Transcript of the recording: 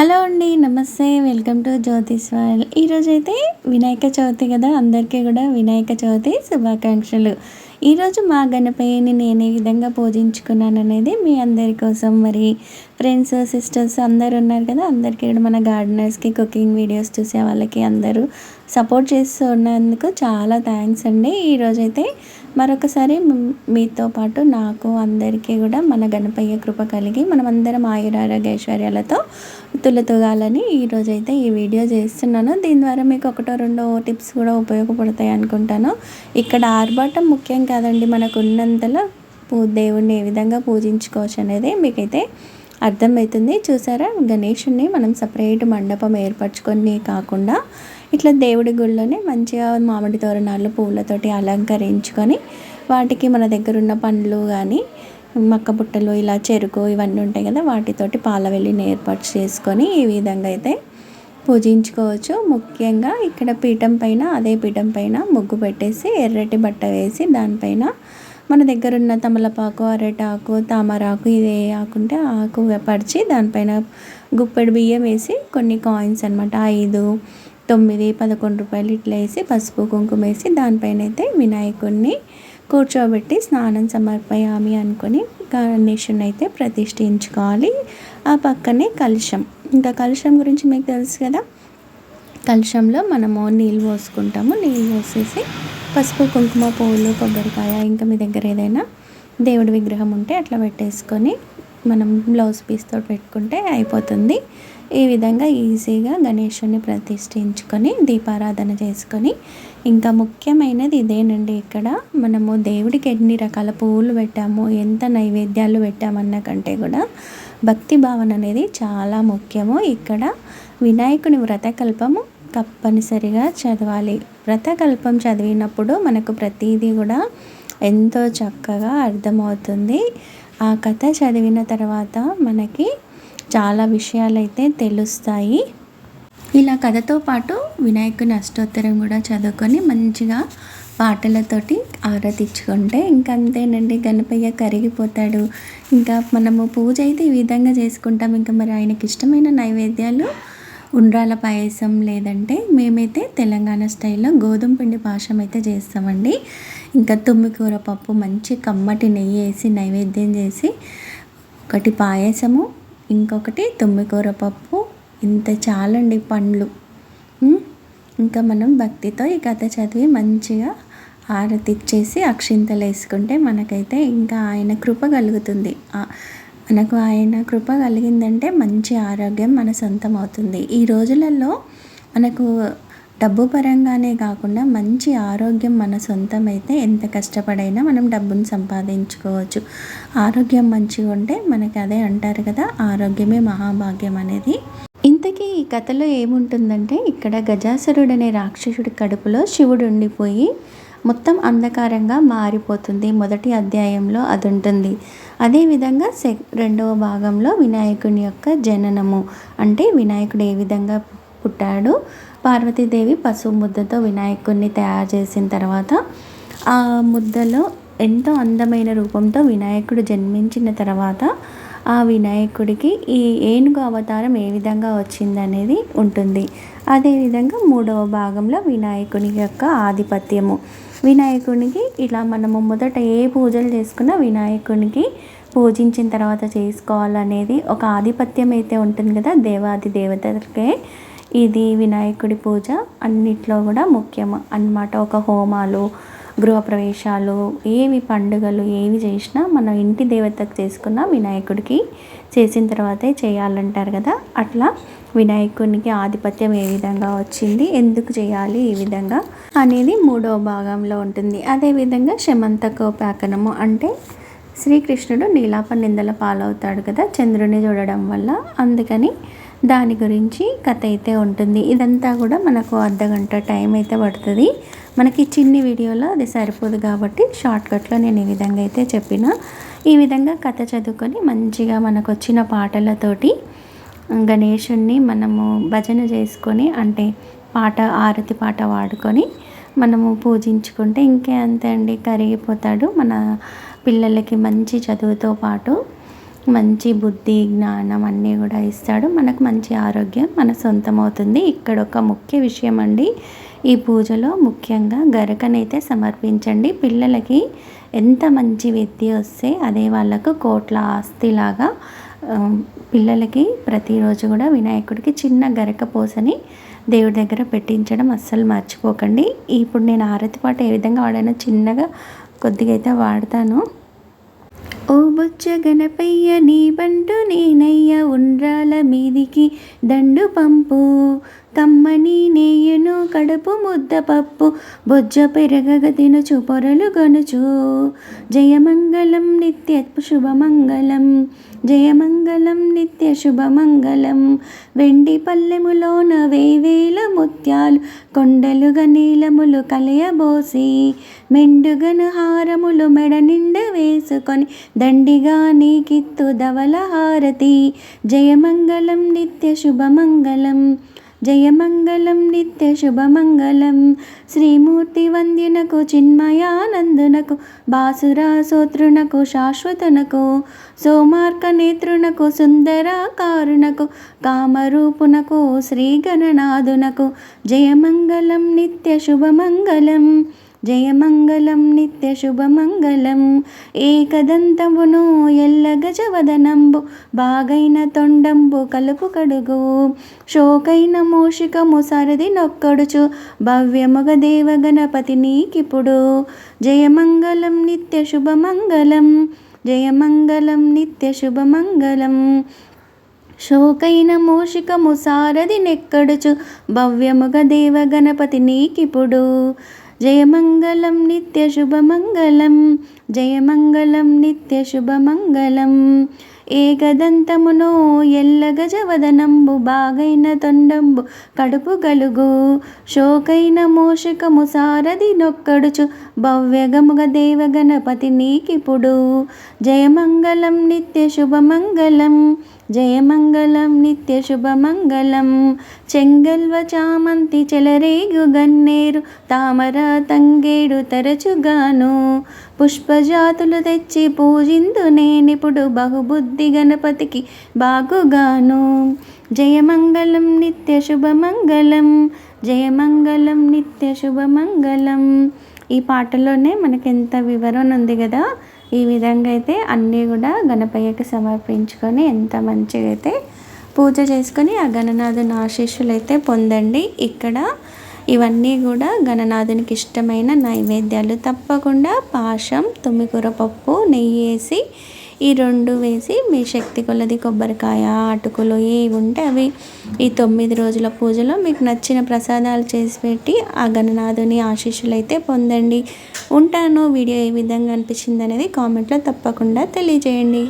Hello అండి నమస్తే. Welcome to జ్యోతిష్ జ్యోతిష్వాల్ ఈరోజైతే వినాయక చవితి కదా. అందరికీ కూడా వినాయక చవితి శుభాకాంక్షలు. ఈరోజు మా గణపయ్యని నేను ఏ విధంగా పూజించుకున్నాను అనేది మీ అందరి కోసం మరి ఫ్రెండ్స్ సిస్టర్స్ అందరు ఉన్నారు కదా అందరికీ కూడా మన గార్డెనర్స్కి కుకింగ్ వీడియోస్ చూసే వాళ్ళకి అందరూ సపోర్ట్ చేస్తూ ఉన్నందుకు చాలా థ్యాంక్స్ అండి. ఈరోజైతే మరొకసారి మీతో పాటు నాకు అందరికీ కూడా మన గణపయ్య కృప కలిగి మనమందరం ఆయురారోగ్య తులతుగాలని ఈరోజైతే ఈ వీడియో చేస్తున్నాను. దీని ద్వారా మీకు ఒకటో రెండో టిప్స్ కూడా ఉపయోగపడతాయి అనుకుంటాను. ఇక్కడ ఆర్భాటం ముఖ్యం కాదండి మనకు ఉన్నంతలో దేవుణ్ణి ఏ విధంగా పూజించుకోవచ్చు అనేది మీకైతే అర్థమవుతుంది. చూసారా? గణేషుని మనం సపరేట్ మండపం ఏర్పరచుకొని కాకుండా ఇట్లా దేవుడి గుళ్ళోనే మంచిగా మామిడి తోరణాలు పూలతోటి అలంకరించుకొని వాటికి మన దగ్గర ఉన్న పండ్లు కానీ మక్క బుట్టలు ఇలా చెరుకు ఇవన్నీ ఉంటాయి కదా వాటితోటి పాల వెళ్ళిని ఏర్పాటు చేసుకొని ఈ విధంగా అయితే పూజించుకోవచ్చు. ముఖ్యంగా ఇక్కడ పీఠం పైన అదే పీఠం పైన ముగ్గు పెట్టేసి ఎర్రటి బట్ట వేసి దానిపైన మన దగ్గర ఉన్న తమలపాకు అరటాకు తామరాకు ఇది ఆకుంటే ఆకు పరిచి దానిపైన గుప్పెడు బియ్యం వేసి కొన్ని కాయిన్స్ అనమాట ఐదు తొమ్మిది పదకొండు రూపాయలు ఇట్లా వేసి పసుపు కుంకుమ వేసి దానిపైన అయితే వినాయకుడిని కూర్చోబెట్టి స్నానం సమర్పయామి అనుకొని గణేషుని అయితే ప్రతిష్ఠించుకోవాలి. ఆ పక్కనే కలుషం. ఇంకా కలుషం గురించి మీకు తెలుసు కదా? కలుషంలో మనము నీళ్ళు పోసుకుంటాము. నీళ్ళు పోసేసి పసుపు కుంకుమ పువ్వులు కొబ్బరికాయ ఇంకా మీ దగ్గర ఏదైనా దేవుడి విగ్రహం ఉంటే అట్లా పెట్టేసుకొని మనం బ్లౌజ్ పీస్తో పెట్టుకుంటే అయిపోతుంది. ఈ విధంగా ఈజీగా గణేషుని ప్రతిష్ఠించుకొని దీపారాధన చేసుకొని ఇంకా ముఖ్యమైనది ఇదేనండి ఇక్కడ. మనము దేవుడికి ఎన్ని రకాల పువ్వులు పెట్టాము ఎంత నైవేద్యాలు పెట్టామన్న కంటే కూడా భక్తి భావన అనేది చాలా ముఖ్యము. ఇక్కడ వినాయకుని వ్రతకల్పము తప్పనిసరిగా చదవాలి. వ్రతకల్పం చదివినప్పుడు మనకు ప్రతిదీ కూడా ఎంతో చక్కగా అర్థమవుతుంది. ఆ కథ చదివిన తర్వాత మనకి చాలా విషయాలైతే తెలుస్తాయి. ఇలా కథతో పాటు వినాయకుని అష్టోత్తరం కూడా చదువుకొని మంచిగా పాటలతోటి ఆరాధించుకుంటే ఇంకా అంతేనండి గణపయ్య కరిగిపోతాడు. ఇంకా మనము పూజ అయితే ఈ విధంగా చేసుకుంటాం. ఇంకా మరి ఆయనకి ఇష్టమైన నైవేద్యాలు ఉండ్రాల పాయసం లేదంటే మేమైతే తెలంగాణ స్టైల్లో గోధుమ పిండి పాశం అయితే చేస్తామండి. ఇంకా తుమ్మికూర పప్పు మంచి కమ్మటి నెయ్యి వేసి నైవేద్యం చేసి ఒకటి పాయసము ఇంకొకటి తుమ్మికూర పప్పు. ఇంత చాలండి పండ్లు. ఇంకా మనం భక్తితో ఈ కథ చదివి మంచిగా ఆరతిచ్చేసి అక్షింతలు వేసుకుంటే మనకైతే ఇంకా ఆయన కృప కలుగుతుంది. మనకు ఆయన కృప కలిగిందంటే మంచి ఆరోగ్యం మన సొంతం అవుతుంది. ఈ రోజులలో మనకు డబ్బు పరంగానే కాకుండా మంచి ఆరోగ్యం మన సొంతమైతే ఎంత కష్టపడైనా మనం డబ్బును సంపాదించుకోవచ్చు. ఆరోగ్యం మంచిగా ఉంటే మనకి అదే అంటారు కదా ఆరోగ్యమే మహాభాగ్యం అనేది. ఇంతకీ ఈ కథలో ఏముంటుందంటే ఇక్కడ గజాసురుడు అనే రాక్షసుడి కడుపులో శివుడు ఉండిపోయి మొత్తం అంధకారంగా మారిపోతుంది. మొదటి అధ్యాయంలో అది ఉంటుంది అదేవిధంగా సె రెండవ భాగంలో వినాయకుని యొక్క జననము. అంటే వినాయకుడు ఏ విధంగా పుట్టాడు? పార్వతీదేవి పశువు ముద్దతో వినాయకుడిని తయారు చేసిన తర్వాత ఆ ముద్దలో ఎంతో అందమైన రూపంతో వినాయకుడు జన్మించిన తర్వాత ఆ వినాయకుడికి ఈ ఏనుగు అవతారం ఏ విధంగా వచ్చిందనేది ఉంటుంది. అదేవిధంగా మూడవ భాగంలో వినాయకుని యొక్క ఆధిపత్యము. వినాయకునికి ఇలా మనము మొదట ఏ పూజలు చేసుకున్నా వినాయకునికి పూజించిన తర్వాత చేసుకోవాలనేది ఒక ఆధిపత్యం అయితే ఉంటుంది కదా దేవాది దేవతలకే. ఇది వినాయకుడి పూజ అన్నిట్లో కూడా ముఖ్యం అన్నమాట ఒక హోమాలు గృహప్రవేశాలు ఏవి పండుగలు ఏవి చేసినా మన ఇంటి దేవతకు చేసుకున్న వినాయకుడికి చేసిన తర్వాతే చేయాలంటారు కదా. అట్లా వినాయకునికి ఆధిపత్యం ఏ విధంగా వచ్చింది? ఎందుకు చేయాలి ఈ విధంగా అనేది మూడవ భాగంలో ఉంటుంది. అదేవిధంగా శమంతకోపాకనము అంటే శ్రీకృష్ణుడు నీలాప నిందల పాలవుతాడు కదా చంద్రుని చూడడం వల్ల. అందుకని దాని గురించి కథ అయితే ఉంటుంది. ఇదంతా కూడా మనకు అర్ధగంట టైం అయితే పడుతుంది. మనకి చిన్ని వీడియోలో అది సరిపోదు కాబట్టి షార్ట్కట్లో నేను ఈ విధంగా అయితే చెప్పిన. ఈ విధంగా కథ చదువుకొని మంచిగా మనకు వచ్చిన పాటలతోటి గణేషుణ్ణి మనము భజన చేసుకొని అంటే పాట ఆరతి పాట వాడుకొని మనము పూజించుకుంటే ఇంకే అంతే అండి. కరిగిపోతాడు. మన పిల్లలకి మంచి చదువుతో పాటు మంచి బుద్ధి జ్ఞానం అన్నీ కూడా ఇస్తాడు. మనకు మంచి ఆరోగ్యం మన సొంతం అవుతుంది ఇక్కడ ఒక ముఖ్య విషయం అండి. ఈ పూజలో ముఖ్యంగా గరకనైతే సమర్పించండి. పిల్లలకి ఎంత మంచి విద్య వస్తే అదే వాళ్ళకు కోట్ల ఆస్తిలాగా పిల్లలకి ప్రతిరోజు కూడా వినాయకుడికి చిన్న గరక పోసని దేవుడి దగ్గర పెట్టించడం అస్సలు మర్చిపోకండి. ఇప్పుడు నేను ఆరతి పాట ఏ విధంగా వాడానో చిన్నగా కొద్దిగా అయితే వాడతాను. ఓ బొచ్చ గణపయ్య నీ బంటు నేనయ్య ఉండ్రాల మీదికి దండు పంపు. కమ్మని నేయను కడుపు ముద్ద పప్పు. బొజ్జ పెరగగ తినుచు పొరలు గనుచు. జయమంగళం నిత్య శుభమంగళం జయమంగళం నిత్య శుభమంగళం. వెండి పల్లెములోన వేవేల ముత్యాలు కొండలుగా నీలములు కలయబోసి మెండుగన హారములు మెడ నిండ దండిగా నీకిత్తు ధవల హారతి. జయమంగళం నిత్య శుభమంగళం. జయమంగళం నిత్య శుభమంగళం. శ్రీమూర్తి వంద్యునకు చిన్మయానందునకు బాసురాసోత్రునకు శాశ్వతనకు సోమార్క నేత్రునకు సుందరాకారునకు కామరూపునకు శ్రీగణనాథునకు జయమంగళం నిత్య శుభమంగళం. జయమంగళం నిత్య శుభమంగళం. ఏకదంతమును ఎల్ల గజవదనంబు బాగైన తొండంబు కలుపు కడుగు. శోకైన మూషికము సరది నొక్కడుచు భవ్యముగ దేవ గణపతి నీకిప్పుడు జయమంగళం నిత్య శుభమంగళం. జయమంగళం నిత్య శుభమంగళం. శోకైన మూషికము సారది నెక్కడుచు భవ్యముగ దేవ గణపతి నీకిప్పుడు जयमङ्गलं नित्यशुभमङ्गलं जयमङ्गलं नित्यशुभमङ्गलम्। ఏకదంతమును ఎల్లగజవదనంబు బాగైన తొండంబు కడుపు గలుగు. శోకైన మోషకము సారది నొక్కడుచు భవ్యగముగ దేవగణపతి నీకిప్పుడు జయమంగళం నిత్య శుభమంగళం జయమంగళం నిత్య శుభమంగళం. చెంగల్వ చామంతి చెలరేగు గన్నేరు తామర తంగేడు తరచుగాను. పుష్పజాతులు తెచ్చి పూజిందు నేనిప్పుడు బహుబుద్ధి గణపతికి బాగుగాను. జయమంగళం నిత్య శుభమంగళం జయమంగళం నిత్య శుభమంగళం. ఈ పాటలోనే మనకి ఎంత వివరణ ఉంది కదా ఈ విధంగా అయితే అన్నీ కూడా గణపయ్యకి సమర్పించుకొని ఎంత మంచిగా అయితే పూజ చేసుకొని ఆ గణనాథుని ఆశీస్సులు అయితే పొందండి. ఇక్కడ ఇవన్నీ కూడా గణనాథునికి ఇష్టమైన నైవేద్యాలు. తప్పకుండా పాశం తుమ్మికూర పప్పు నెయ్యి వేసి ఈ రెండు వేసి మీ శక్తి కొలది కొబ్బరికాయ అటుకులు ఏవి ఉంటే అవి ఈ తొమ్మిది రోజుల పూజలో మీకు నచ్చిన ప్రసాదాలు చేసి పెట్టి ఆ గణనాథుని ఆశీస్సులు అయితే పొందండి. ఉంటాను. వీడియో ఏ విధంగా అనిపించింది అనేది కామెంట్లో తప్పకుండా తెలియజేయండి.